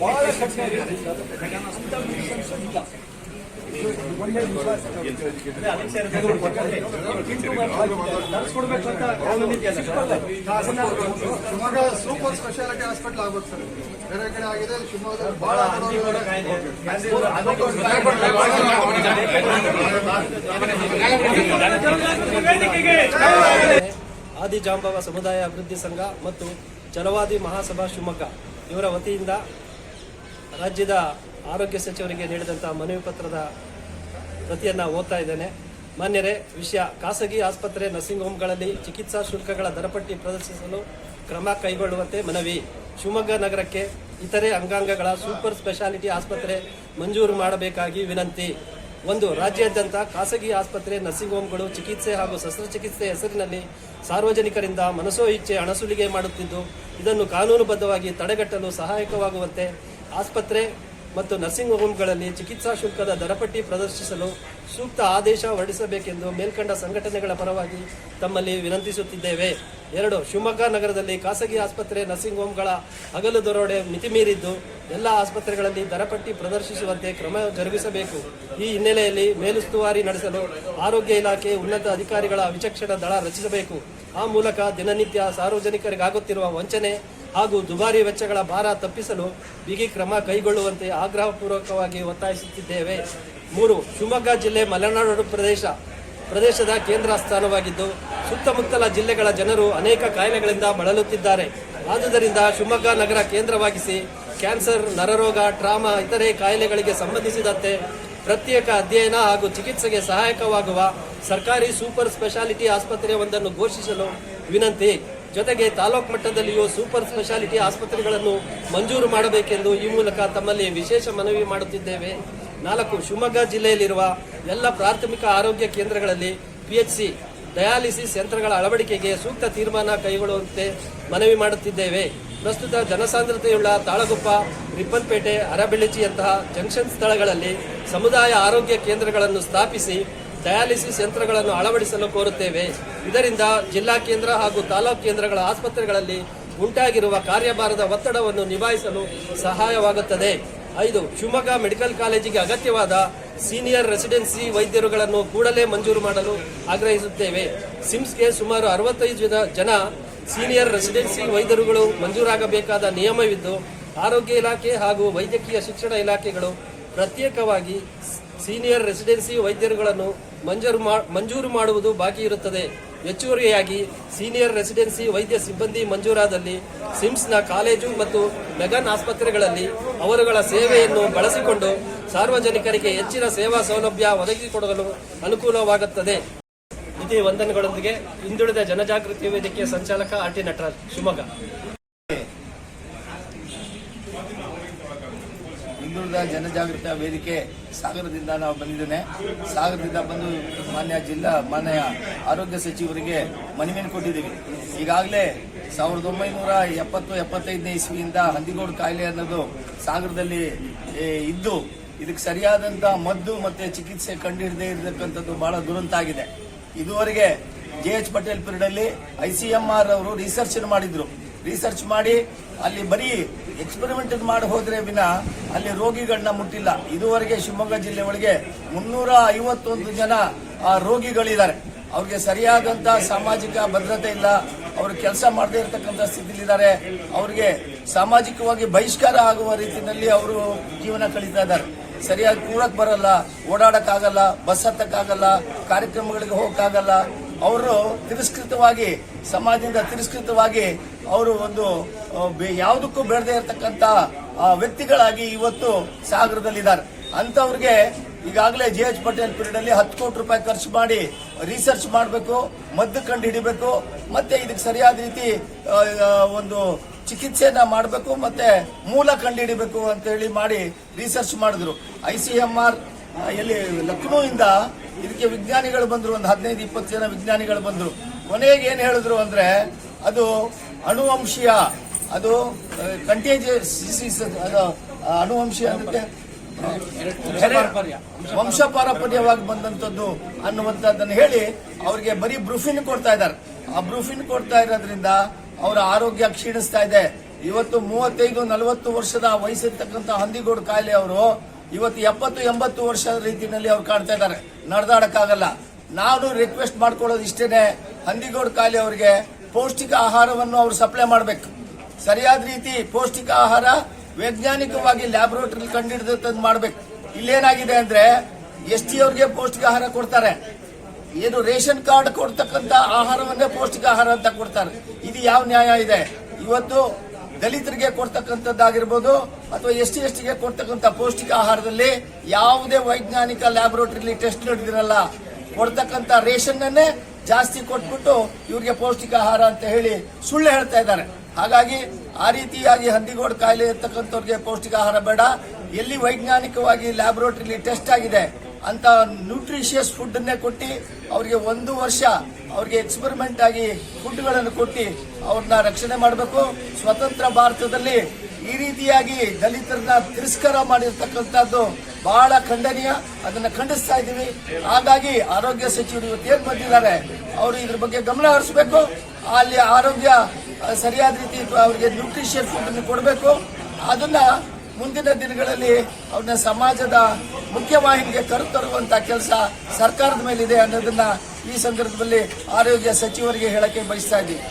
ಬಹಳ ಕಠಿಣ Shivamogga super speciality hospital ಆಗುತ್ತೆ ಸರ್ ಬೇರೆ ಕಡೆ ಆಗಿದೆ ಶಿವಮೊಗ್ಗದಲ್ಲಿ ಬಹಳ ಆದಿಜಾಂಬವ ಸಮುದಾಯ ಅಭಿವೃದ್ಧಿ ಸಂಘ ಮತ್ತು ಜನವಾದಿ ಮಹಾಸಭಾ ಶಿವಮೊಗ್ಗ. ಇವರ ವತಿಯಿಂದ ರಾಜ್ಯದ ಆರೋಗ್ಯ ಸಚಿವರಿಗೆ ನೀಡಿದಂಥ ಮನವಿ ಪತ್ರದ ಪ್ರತಿಯನ್ನು ಓದ್ತಾ ಇದ್ದೇನೆ. ಮಾನ್ಯರೇ, ವಿಷಯ ಖಾಸಗಿ ಆಸ್ಪತ್ರೆ ನರ್ಸಿಂಗ್ ಹೋಮ್ಗಳಲ್ಲಿ ಚಿಕಿತ್ಸಾ ಶುಲ್ಕಗಳ ದರಪಟ್ಟಿ ಪ್ರದರ್ಶಿಸಲು ಕ್ರಮ ಕೈಗೊಳ್ಳುವಂತೆ ಮನವಿ. ಶಿವಮೊಗ್ಗ ನಗರಕ್ಕೆ ಇತರೆ ಅಂಗಾಂಗಗಳ ಸೂಪರ್ ಸ್ಪೆಷಾಲಿಟಿ ಆಸ್ಪತ್ರೆ ಮಂಜೂರು ಮಾಡಬೇಕಾಗಿ ವಿನಂತಿ. ಒಂದು, ರಾಜ್ಯಾದ್ಯಂತ ಖಾಸಗಿ ಆಸ್ಪತ್ರೆ ನರ್ಸಿಂಗ್ ಹೋಮ್ಗಳು ಚಿಕಿತ್ಸೆ ಹಾಗೂ ಶಸ್ತ್ರಚಿಕಿತ್ಸೆ ಹೆಸರಿನಲ್ಲಿ ಸಾರ್ವಜನಿಕರಿಂದ ಮನಸೋ ಇಚ್ಛೆ ಅಣಸುಲಿಗೆ ಮಾಡುತ್ತಿದ್ದು, ಇದನ್ನು ಕಾನೂನುಬದ್ಧವಾಗಿ ತಡೆಗಟ್ಟಲು ಸಹಾಯಕವಾಗುವಂತೆ ಆಸ್ಪತ್ರೆ ಮತ್ತು ನರ್ಸಿಂಗ್ ಹೋಮ್ಗಳಲ್ಲಿ ಚಿಕಿತ್ಸಾ ಶುಲ್ಕದ ದರಪಟ್ಟಿ ಪ್ರದರ್ಶಿಸಲು ಸೂಕ್ತ ಆದೇಶ ಹೊರಡಿಸಬೇಕೆಂದು ಮೇಲ್ಕಂಡ ಸಂಘಟನೆಗಳ ಪರವಾಗಿ ತಮ್ಮಲ್ಲಿ ವಿನಂತಿಸುತ್ತಿದ್ದೇವೆ. ಎರಡು, ಶಿವಮೊಗ್ಗ ನಗರದಲ್ಲಿ ಖಾಸಗಿ ಆಸ್ಪತ್ರೆ ನರ್ಸಿಂಗ್ ಹೋಮ್ಗಳ ಹಗಲು ದರೋಡೆ ಮಿತಿಮೀರಿದ್ದು, ಎಲ್ಲ ಆಸ್ಪತ್ರೆಗಳಲ್ಲಿ ದರಪಟ್ಟಿ ಪ್ರದರ್ಶಿಸುವಂತೆ ಕ್ರಮ ಜರುಗಿಸಬೇಕು. ಈ ಹಿನ್ನೆಲೆಯಲ್ಲಿ ಮೇಲುಸ್ತುವಾರಿ ನಡೆಸಲು ಆರೋಗ್ಯ ಇಲಾಖೆ ಉನ್ನತ ಅಧಿಕಾರಿಗಳ ವಿಚಕ್ಷಣ ದಳ ರಚಿಸಬೇಕು. ಆ ಮೂಲಕ ದಿನನಿತ್ಯ ಸಾರ್ವಜನಿಕರಿಗಾಗುತ್ತಿರುವ ವಂಚನೆ ಹಾಗೂ ದುಬಾರಿ ವೆಚ್ಚಗಳ ಭಾರ ತಪ್ಪಿಸಲು ಬಿಗಿ ಕ್ರಮ ಕೈಗೊಳ್ಳುವಂತೆ ಆಗ್ರಹಪೂರ್ವಕವಾಗಿ ಒತ್ತಾಯಿಸುತ್ತಿದ್ದೇವೆ. ಮೂರು, ಶಿವಮೊಗ್ಗ ಜಿಲ್ಲೆ ಮಲೆನಾಡು ಪ್ರದೇಶ, ಪ್ರದೇಶದ ಕೇಂದ್ರ ಸ್ಥಾನವಾಗಿದ್ದು, ಸುತ್ತಮುತ್ತಲ ಜಿಲ್ಲೆಗಳ ಜನರು ಅನೇಕ ಕಾಯಿಲೆಗಳಿಂದ ಬಳಲುತ್ತಿದ್ದಾರೆ. ಆದುದರಿಂದ ಶಿವಮೊಗ್ಗ ನಗರ ಕೇಂದ್ರವಾಗಿಸಿ ಕ್ಯಾನ್ಸರ್, ನರರೋಗ, ಟ್ರಾಮಾ, ಇತರೆ ಕಾಯಿಲೆಗಳಿಗೆ ಸಂಬಂಧಿಸಿದಂತೆ ಪ್ರತ್ಯೇಕ ಅಧ್ಯಯನ ಹಾಗೂ ಚಿಕಿತ್ಸೆಗೆ ಸಹಾಯಕವಾಗುವ ಸರ್ಕಾರಿ ಸೂಪರ್ ಸ್ಪೆಷಾಲಿಟಿ ಆಸ್ಪತ್ರೆಯೊಂದನ್ನು ಘೋಷಿಸಲು ವಿನಂತಿ. ಜೊತೆಗೆ ತಾಲೂಕು ಮಟ್ಟದಲ್ಲಿಯೂ ಸೂಪರ್ ಸ್ಪೆಷಾಲಿಟಿ ಆಸ್ಪತ್ರೆಗಳನ್ನು ಮಂಜೂರು ಮಾಡಬೇಕೆಂದು ಈ ಮೂಲಕ ತಮ್ಮಲ್ಲಿ ವಿಶೇಷ ಮನವಿ ಮಾಡುತ್ತಿದ್ದೇವೆ. ನಾಲ್ಕು, ಶಿವಮೊಗ್ಗ ಜಿಲ್ಲೆಯಲ್ಲಿರುವ ಎಲ್ಲ ಪ್ರಾಥಮಿಕ ಆರೋಗ್ಯ ಕೇಂದ್ರಗಳಲ್ಲಿ ಪಿಎಚ್ಸಿ, ಡಯಾಲಿಸಿಸ್ ಯಂತ್ರಗಳ ಅಳವಡಿಕೆಗೆ ಸೂಕ್ತ ತೀರ್ಮಾನ ಕೈಗೊಳ್ಳುವಂತೆ ಮನವಿ ಮಾಡುತ್ತಿದ್ದೇವೆ. ಪ್ರಸ್ತುತ ಜನಸಾಂದ್ರತೆಯುಳ್ಳ ತಾಳಗುಪ್ಪ, ರಿಪ್ಪನ್ಪೇಟೆ ಅರಬೆಳಚಿಯಂತಹ ಜಂಕ್ಷನ್ ಸ್ಥಳಗಳಲ್ಲಿ ಸಮುದಾಯ ಆರೋಗ್ಯ ಕೇಂದ್ರಗಳನ್ನು ಸ್ಥಾಪಿಸಿ ಡಯಾಲಿಸಿಸ್ ಯಂತ್ರಗಳನ್ನು ಅಳವಡಿಸಲು ಕೋರುತ್ತೇವೆ. ಇದರಿಂದ ಜಿಲ್ಲಾ ಕೇಂದ್ರ ಹಾಗೂ ತಾಲೂಕು ಕೇಂದ್ರಗಳ ಆಸ್ಪತ್ರೆಗಳಲ್ಲಿ ಉಂಟಾಗಿರುವ ಕಾರ್ಯಭಾರದ ಒತ್ತಡವನ್ನು ನಿಭಾಯಿಸಲು ಸಹಾಯವಾಗುತ್ತದೆ. ಐದು, ಶಿವಮೊಗ್ಗ ಮೆಡಿಕಲ್ ಕಾಲೇಜಿಗೆ ಅಗತ್ಯವಾದ ಸೀನಿಯರ್ ರೆಸಿಡೆನ್ಸಿ ವೈದ್ಯರುಗಳನ್ನು ಕೂಡಲೇ ಮಂಜೂರು ಮಾಡಲು ಆಗ್ರಹಿಸುತ್ತೇವೆ. ಸಿಮ್ಸ್ಗೆ ಸುಮಾರು ಅರವತ್ತೈದು ಜನ ಸೀನಿಯರ್ ರೆಸಿಡೆನ್ಸಿ ವೈದ್ಯರುಗಳು ಮಂಜೂರಾಗಬೇಕಾದ ನಿಯಮವಿದ್ದು, ಆರೋಗ್ಯ ಇಲಾಖೆ ಹಾಗೂ ವೈದ್ಯಕೀಯ ಶಿಕ್ಷಣ ಇಲಾಖೆಗಳು ಪ್ರತ್ಯೇಕವಾಗಿ ಸೀನಿಯರ್ ರೆಸಿಡೆನ್ಸಿ ವೈದ್ಯರುಗಳನ್ನು ಮಂಜೂರು ಮಂಜೂರು ಮಾಡುವುದು ಬಾಕಿ ಇರುತ್ತದೆ. ಹೆಚ್ಚುವರಿಯಾಗಿ ಸೀನಿಯರ್ ರೆಸಿಡೆನ್ಸಿ ವೈದ್ಯ ಸಿಬ್ಬಂದಿ ಮಂಜೂರಾದಲ್ಲಿ ಸಿಮ್ಸ್ನ ಕಾಲೇಜು ಮತ್ತು ಮೆಗನ್ ಆಸ್ಪತ್ರೆಗಳಲ್ಲಿ ಅವರುಗಳ ಸೇವೆಯನ್ನು ಬಳಸಿಕೊಂಡು ಸಾರ್ವಜನಿಕರಿಗೆ ಹೆಚ್ಚಿನ ಸೇವಾ ಸೌಲಭ್ಯ ಒದಗಿಸಿಕೊಡಲು ಅನುಕೂಲವಾಗುತ್ತದೆ. ಇದೇ ವಂದನೆಗಳೊಂದಿಗೆ ಹಿಂದುಳಿದ ಜನಜಾಗೃತಿ ವೇದಿಕೆಯ ಸಂಚಾಲಕ ಆರ್ ಟಿ ನಟರಾಜ್, ಶಿವಮೊಗ್ಗ. ಹಿಂದುಳಿದ ಜನಜಾಗೃತ ವೇದಿಕೆ ಸಾಗರದಿಂದ ನಾವು ಬಂದಿದ್ದೇನೆ. ಸಾಗರದಿಂದ ಬಂದು ಮಾನ್ಯ ಜಿಲ್ಲಾ, ಮಾನ್ಯ ಆರೋಗ್ಯ ಸಚಿವರಿಗೆ ಮನವಿಯನ್ನು ಕೊಟ್ಟಿದ್ದೀವಿ. ಈಗಾಗಲೇ ಸಾವಿರದ ಒಂಬೈನೂರ ಎಪ್ಪತ್ತು, ಎಪ್ಪತ್ತೈದನೇ ಇಸ್ವಿಯಿಂದ ಹಂದಿಗೋಡು ಕಾಯಿಲೆ ಅನ್ನೋದು ಸಾಗರದಲ್ಲಿ ಇದ್ದು, ಇದಕ್ಕೆ ಸರಿಯಾದಂತ ಮದ್ದು ಮತ್ತೆ ಚಿಕಿತ್ಸೆ ಕಂಡುಹಿಡದೇ ಇರತಕ್ಕಂಥದ್ದು ಬಹಳ ದುರಂತ ಆಗಿದೆ. ಇದುವರೆಗೆ ಜೆ ಎಚ್ ಪಟೇಲ್ ಪೀರಿಯಡ್ ಅಲ್ಲಿ ಐಸಿಎಂಆರ್ ಅವರು ರಿಸರ್ಚ್ ಮಾಡಿದ್ರು. ರಿಸರ್ಚ್ ಮಾಡಿ ಅಲ್ಲಿ ಬರೀ ಎಕ್ಸ್ಪೆರಿಮೆಂಟ್ ಮಾಡಿ ಹೋದ್ರೆ ವಿನ ಅಲ್ಲಿ ರೋಗಿಗಳನ್ನ ಮುಟ್ಟಿಲ್ಲ. ಇದುವರೆಗೆ ಶಿವಮೊಗ್ಗ ಜಿಲ್ಲೆ ಒಳಗೆ ಮುನ್ನೂರ ಐವತ್ತೊಂದು ಜನ ರೋಗಿಗಳಿದ್ದಾರೆ. ಅವ್ರಿಗೆ ಸರಿಯಾದಂತ ಸಾಮಾಜಿಕ ಭದ್ರತೆ ಇಲ್ಲ. ಅವರು ಕೆಲಸ ಮಾಡದೇ ಇರತಕ್ಕಂಥ ಸ್ಥಿತಿಲಿದ್ದಾರೆ. ಅವ್ರಿಗೆ ಸಾಮಾಜಿಕವಾಗಿ ಬಹಿಷ್ಕಾರ ಆಗುವ ರೀತಿಯಲ್ಲಿ ಅವರು ಜೀವನ ಕಳೀತಾ ಇದ್ದಾರೆ. ಸರಿಯಾಗಿ ಕೂಡಕ್ ಬರಲ್ಲ, ಓಡಾಡಕ್ಕಾಗಲ್ಲ, ಬಸ್ ಹತ್ತಕ್ಕಾಗಲ್ಲ, ಕಾರ್ಯಕ್ರಮಗಳಿಗೆ ಹೋಗಕ್ಕಾಗಲ್ಲ. ಅವರು ತಿರಸ್ಕೃತವಾಗಿ, ಸಮಾಜದಿಂದ ತಿರಸ್ಕೃತವಾಗಿ ಅವರು ಒಂದು ಯಾವುದಕ್ಕೂ ಬೆಳೆದೇ ಇರತಕ್ಕಂತ ವ್ಯಕ್ತಿಗಳಾಗಿ ಇವತ್ತು ಸಾಗರದಲ್ಲಿದ್ದಾರೆ. ಅಂತವ್ರಿಗೆ ಈಗಾಗಲೇ ಜೆ ಎಚ್ ಪಟೇಲ್ ಪೀರಿಯಡ್ ಅಲ್ಲಿ ಹತ್ತು ಕೋಟಿ ರೂಪಾಯಿ ಖರ್ಚು ಮಾಡಿ ರಿಸರ್ಚ್ ಮಾಡಬೇಕು, ಮದ್ದು ಕಂಡು ಹಿಡಿಬೇಕು, ಮತ್ತೆ ಇದಕ್ಕೆ ಸರಿಯಾದ ರೀತಿ ಒಂದು ಚಿಕಿತ್ಸೆಯನ್ನ ಮಾಡಬೇಕು, ಮತ್ತೆ ಮೂಲ ಕಂಡು ಹಿಡಿಬೇಕು ಅಂತ ಹೇಳಿ ಮಾಡಿ ರಿಸರ್ಚ್ ಮಾಡಿದ್ರು. ಐ ಸಿ ಎಂ ಆರ್ ಎಲ್ಲಿ ಲಕ್ನೋಯಿಂದ ಇದಕ್ಕೆ ವಿಜ್ಞಾನಿಗಳು ಬಂದರು, ಒಂದು ಹದಿನೈದು, ಇಪ್ಪತ್ತು ಜನ ವಿಜ್ಞಾನಿಗಳು ಬಂದರು. ಕೊನೆಗೆ ಏನು ಹೇಳಿದ್ರು ಅಂದ್ರೆ, ಅದು ಅಣುವಂಶೀಯ ಅದು ಕಂಟೇಜಿಯಸ್ ಡಿಸೀಸ್ ಅದು ಅನುವಂಶೀಯ ಅಂದರೆ ವಂಶ ಪಾರಂಪರ್ಯವಾಗಿ ಬಂದಂತದ್ದು ಅನ್ನುವಂಥದ್ದನ್ನು ಹೇಳಿ ಅವರಿಗೆ ಬರೀ ಬ್ರೂಫಿನ್ ಕೊಡ್ತಾ ಇದ್ದಾರೆ. ಆ ಬ್ರೂಫಿನ್ ಕೊಡ್ತಾ ಇರೋದ್ರಿಂದ ಅವರ ಆರೋಗ್ಯ ಕ್ಷೀಣಿಸ್ತಾ ಇದೆ. ಇವತ್ತು ಮೂವತ್ತೈದು ನಲವತ್ತು ವರ್ಷದ ವಯಸ್ಸಿರ್ತಕ್ಕಂಥ ಹಂದಿಗೋಡು ಕಾಯಿಲೆ ಅವರು ಇವತ್ತು ಎಪ್ಪತ್ತು ಎಂಬತ್ತು ವರ್ಷದ ರೀತಿಯಲ್ಲಿ ಅವ್ರು ಕಾಣ್ತಾ ಇದ್ದಾರೆ. ನಡೆದಾಡಕ್ಕಾಗಲ್ಲ. ನಾನು ರಿಕ್ವೆಸ್ಟ್ ಮಾಡ್ಕೊಳ್ಳೋದು ಇಷ್ಟೇನೆ. ಹಂದಿಗೋಡು ಕಾಯಿಲೆ ಅವರಿಗೆ ಪೌಷ್ಟಿಕ ಆಹಾರವನ್ನು ಅವರು ಸಪ್ಲೈ ಮಾಡಬೇಕು. ಸರಿಯಾದ ರೀತಿ ಪೌಷ್ಟಿಕ ಆಹಾರ ವೈಜ್ಞಾನಿಕವಾಗಿ ಲ್ಯಾಬೊರೇಟರಿ ಕಂಡುಹಿಡಿದಂತ ಮಾಡಬೇಕು. ಇಲ್ಲೇನಾಗಿದೆ ಅಂದ್ರೆ ಎಸ್ ಟಿ ಅವ್ರಿಗೆ ಪೌಷ್ಟಿಕ ಆಹಾರ ಕೊಡ್ತಾರೆ. ಏನು ರೇಷನ್ ಕಾರ್ಡ್ ಕೊಡ್ತಕ್ಕಂತ ಆಹಾರವನ್ನೇ ಪೌಷ್ಟಿಕ ಆಹಾರ ಅಂತ ಕೊಡ್ತಾರೆ. ಇದು ಯಾವ ನ್ಯಾಯ ಇದೆ? ಇವತ್ತು ದಲಿತರಿಗೆ ಕೊಡ್ತಕ್ಕಂಥದ್ದಾಗಿರ್ಬೋದು ಅಥವಾ ಎಸ್ ಟಿ ಎಸ್ ಟಿಗೆ ಕೊಡ್ತಕ್ಕಂಥ ಪೌಷ್ಟಿಕ ಆಹಾರದಲ್ಲಿ ಯಾವುದೇ ವೈಜ್ಞಾನಿಕ ಲ್ಯಾಬೊರೇಟರಿಲಿ ಟೆಸ್ಟ್ ನಡೆದಿರಲ್ಲ. ಕೊಡ್ತಕ್ಕಂಥ ರೇಷನ್ ಅನ್ನೇ ಜಾಸ್ತಿ ಕೊಟ್ಬಿಟ್ಟು ಇವ್ರಿಗೆ ಪೌಷ್ಟಿಕ ಆಹಾರ ಅಂತ ಹೇಳಿ ಸುಳ್ಳು ಹೇಳ್ತಾ ಇದ್ದಾರೆ. ಹಾಗಾಗಿ ಆ ರೀತಿಯಾಗಿ ಹಂದಿಗೋಡ್ ಕಾಯಿಲೆ ಇರ್ತಕ್ಕಂಥವ್ರಿಗೆ ಪೌಷ್ಟಿಕ ಆಹಾರ ಬೇಡ. ಎಲ್ಲಿ ವೈಜ್ಞಾನಿಕವಾಗಿ ಲ್ಯಾಬೊರೇಟರಿಲಿ ಟೆಸ್ಟ್ ಆಗಿದೆ ಅಂತ ನ್ಯೂಟ್ರಿಷಿಯಸ್ ಫುಡ್ ಅನ್ನೇ ಕೊಟ್ಟು ಅವರಿಗೆ ಒಂದು ವರ್ಷ ಅವ್ರಿಗೆ ಎಕ್ಸ್ಪರಿಮೆಂಟ್ ಆಗಿ ಫುಡ್ಗಳನ್ನು ಕೊಟ್ಟು ಅವ್ರನ್ನ ರಕ್ಷಣೆ ಮಾಡಬೇಕು. ಸ್ವತಂತ್ರ ಭಾರತದಲ್ಲಿ ಈ ರೀತಿಯಾಗಿ ದಲಿತರನ್ನ ತಿರಸ್ಕಾರ ಮಾಡಿರ್ತಕ್ಕಂಥದ್ದು ಬಹಳ ಖಂಡನೀಯ, ಅದನ್ನ ಖಂಡಿಸ್ತಾ ಇದ್ದೀವಿ. ಹಾಗಾಗಿ ಆರೋಗ್ಯ ಸಚಿವರು ಇವತ್ತು ಏನ್ ಬಂದಿದ್ದಾರೆ ಅವರು ಇದ್ರ ಬಗ್ಗೆ ಗಮನ ಹರಿಸಬೇಕು. ಅಲ್ಲಿ ಆರೋಗ್ಯ ಸರಿಯಾದ ರೀತಿ ಅವರಿಗೆ ನ್ಯೂಟ್ರಿಷಿಯನ್ ಫುಡ್ ಕೊಡಬೇಕು. ಅದನ್ನ ಮುಂದಿನ ದಿನಗಳಲ್ಲಿ ಅವ್ರನ್ನ ಸಮಾಜದ ಮುಖ್ಯವಾಹಿನಿಗೆ ಕರೆತರುವಂತ ಕೆಲಸ ಸರ್ಕಾರದ ಮೇಲಿದೆ ಅನ್ನೋದನ್ನ ಈ ಸಂದರ್ಭದಲ್ಲಿ ಆರೋಗ್ಯ ಸಚಿವರಿಗೆ ಹೇಳಕ್ಕೆ ಬಯಸ್ತಾ ಇದ್ದೀವಿ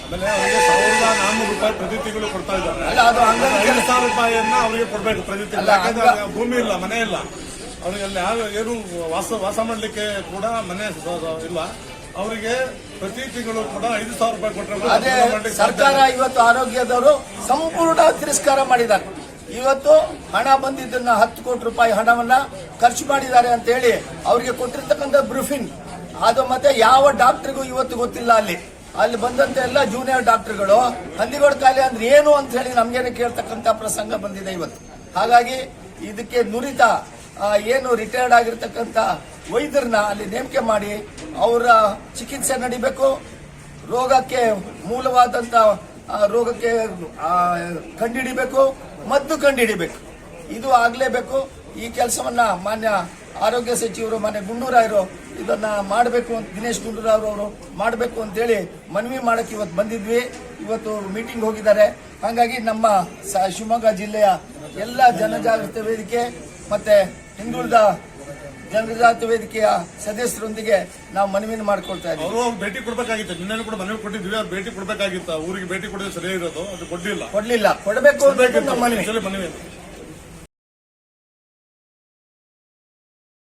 ಅಲ್ಲ ಅದು ಅವರಿಗೆ ಕೊಡ್ಬೇಕು ಭೂಮಿ ಇಲ್ಲ ಮನೆ ಇಲ್ಲ. ಅವ್ರಿಗೆ ಅಲ್ಲಿ ಯಾವ ಏನು ವಾಸ ವಾಸ ಮಾಡಲಿಕ್ಕೆ ಕೂಡ ಮನೆ ಇಲ್ಲ. ಅವರಿಗೆ ಪ್ರತಿ ತಿಂಗಳು ಕೂಡ ಐದು ಸಾವಿರ ರೂಪಾಯಿ ಕೊಟ್ಟರೆ ಸರ್ಕಾರ ಇವತ್ತು ಆರೋಗ್ಯದವರು ಸಂಪೂರ್ಣ ತಿರಸ್ಕಾರ ಮಾಡಿದ್ದಾರೆ. ಇವತ್ತು ಹಣ ಬಂದಿದ್ದನ್ನ ಹತ್ತು ಕೋಟಿ ರೂಪಾಯಿ ಹಣವನ್ನ ಖರ್ಚು ಮಾಡಿದ್ದಾರೆ ಅಂತ ಹೇಳಿ ಅವರಿಗೆ ಕೊಟ್ಟಿರ್ತಕ್ಕಂಥ ಬ್ರಿಫಿನ್. ಅದು ಮತ್ತೆ ಯಾವ ಡಾಕ್ಟರ್ಗೂ ಇವತ್ತು ಗೊತ್ತಿಲ್ಲ ಅಲ್ಲಿ. ಅಲ್ಲಿ ಬಂದಂತ ಎಲ್ಲ ಜೂನಿಯರ್ ಡಾಕ್ಟರ್ಗಳು ಹಂದಿಗೋಡ್ ಕಾಯಿಲೆ ಅಂದ್ರೆ ಏನು? ಅಂತ ಹೇಳಿ ನಮ್ಗೇನೆ ಕೇಳ್ತಕ್ಕಂಥ ಪ್ರಸಂಗ ಬಂದಿದೆ ಇವತ್ತು. ಹಾಗಾಗಿ ಇದಕ್ಕೆ ನುರಿತ ಏನು ರಿಟೈರ್ಡ್ ಆಗಿರ್ತಕ್ಕಂಥ ವೈದ್ಯರನ್ನ ಅಲ್ಲಿ ನೇಮಕೆ ಮಾಡಿ, ಅವರ ಚಿಕಿತ್ಸೆ ನಡಿಬೇಕು. ರೋಗಕ್ಕೆ ಮೂಲವಾದಂತ ಆ, ರೋಗಕ್ಕೆ ಕಂಡುಹಿಡಿಬೇಕು ಮದ್ದು ಕಂಡುಹಿಡಿಬೇಕು ಇದು ಆಗಲೇಬೇಕು. ಈ ಕೆಲಸವನ್ನ ಮಾನ್ಯ ಆರೋಗ್ಯ ಸಚಿವರು ಮಾನ್ಯ ಗುಂಡೂರಾಯರು ಇದನ್ನ ಮಾಡಬೇಕು ಅಂತ ದಿನೇಶ್ ಗುಂಡೂರಾವ್ ಅವರು ಮಾಡಬೇಕು ಅಂತೇಳಿ ಮನವಿ ಮಾಡಕ್ಕೆ ಇವತ್ತು ಬಂದಿದ್ವಿ. ಇವತ್ತು ಮೀಟಿಂಗ್ ಹೋಗಿದ್ದಾರೆ. ಹಾಗಾಗಿ ನಮ್ಮ ಶಿವಮೊಗ್ಗ ಜಿಲ್ಲೆಯ ಎಲ್ಲ ಜನಜಾಗೃತಿ ವೇದಿಕೆ ಮತ್ತೆ ಹಿಂದುಳಿದ ಜನಜಾತಿ ವೇದಿಕೆಯ ಸದಸ್ಯರೊಂದಿಗೆ ನಾವು ಮನವಿಯನ್ನು ಮಾಡ್ಕೊಳ್ತಾ ಇದ್ದೀವಿ. ಅವರು ಭೇಟಿ ಕೊಡಬೇಕಾಗಿತ್ತು. ನಿನ್ನೆ ಕೂಡ ಮನವಿ ಕೊಟ್ಟಿದ್ವಿ ಅವ್ರು ಭೇಟಿ ಕೊಡಬೇಕಾಗಿತ್ತು. ಊರಿಗೆ ಭೇಟಿ ಕೊಡೋದು ಸರಿಯಾಗಿರೋದು. ಅದು ಕೊಡ್ಲಿಲ್ಲ. ಕೊಡ್ಲಿಲ್ಲ. ಕೊಡಬೇಕು ಮನವಿ. ಮನವಿ